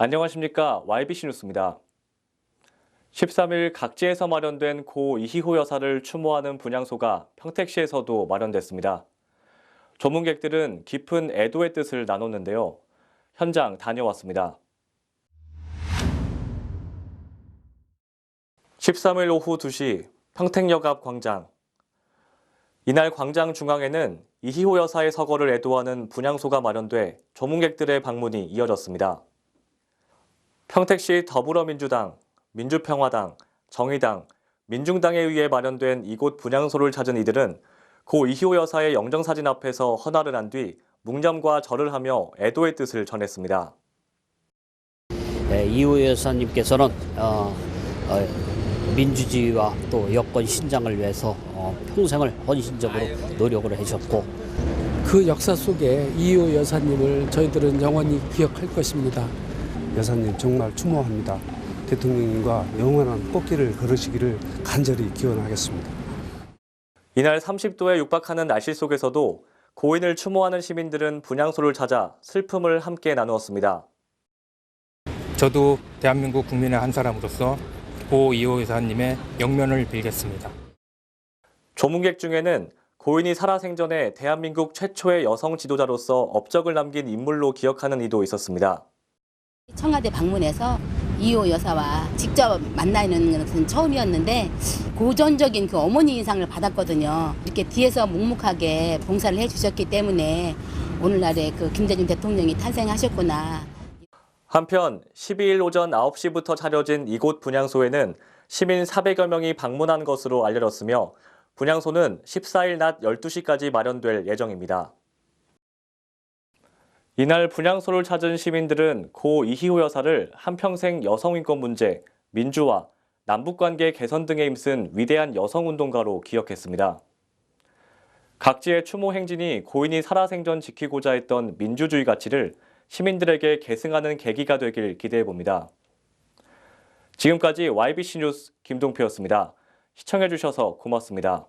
안녕하십니까. YBC 뉴스입니다. 13일 각지에서 마련된 고 이희호 여사를 추모하는 분향소가 평택시에서도 마련됐습니다. 조문객들은 깊은 애도의 뜻을 나눴는데요. 현장 다녀왔습니다. 13일 오후 2시 평택역 앞 광장. 이날 광장 중앙에는 이희호 여사의 서거를 애도하는 분향소가 마련돼 조문객들의 방문이 이어졌습니다. 평택시 더불어민주당, 민주평화당, 정의당, 민중당에 의해 마련된 이곳 분향소를 찾은 이들은 고 이희호 여사의 영정사진 앞에서 헌화를 한 뒤 묵념과 절을 하며 애도의 뜻을 전했습니다. 네, 이호 여사님께서는 어, 어, 민주주의와 또 여권 신장을 위해서 어, 평생을 헌신적으로 노력을 하셨고 그 역사 속에 이호 여사님을 저희들은 영원히 기억할 것입니다. 여사님 정말 추모합니다. 대통령님과 영원한 꽃길을 걸으시기를 간절히 기원하겠습니다. 이날 30도에 육박하는 날씨 속에서도 고인을 추모하는 시민들은 분향소를 찾아 슬픔을 함께 나누었습니다. 저도 대한민국 국민의 한 사람으로서 고 이호 여사님의 영면을 빌겠습니다. 조문객 중에는 고인이 살아생전에 대한민국 최초의 여성 지도자로서 업적을 남긴 인물로 기억하는 이도 있었습니다. 청와대 방문해서 이호 여사와 직접 만나는 것은 처음이었는데 고전적인 그 어머니 인상을 받았거든요. 이렇게 뒤에서 묵묵하게 봉사를 해주셨기 때문에 오늘날의 그 김대중 대통령이 탄생하셨구나. 한편 12일 오전 9시부터 차려진 이곳 분향소에는 시민 400여 명이 방문한 것으로 알려졌으며 분향소는 14일 낮 12시까지 마련될 예정입니다. 이날 분향소를 찾은 시민들은 고 이희호 여사를 한평생 여성인권 문제, 민주화, 남북관계 개선 등에 힘쓴 위대한 여성운동가로 기억했습니다. 각지의 추모 행진이 고인이 살아생전 지키고자 했던 민주주의 가치를 시민들에게 계승하는 계기가 되길 기대해 봅니다. 지금까지 YBC 뉴스 김동표였습니다. 시청해 주셔서 고맙습니다.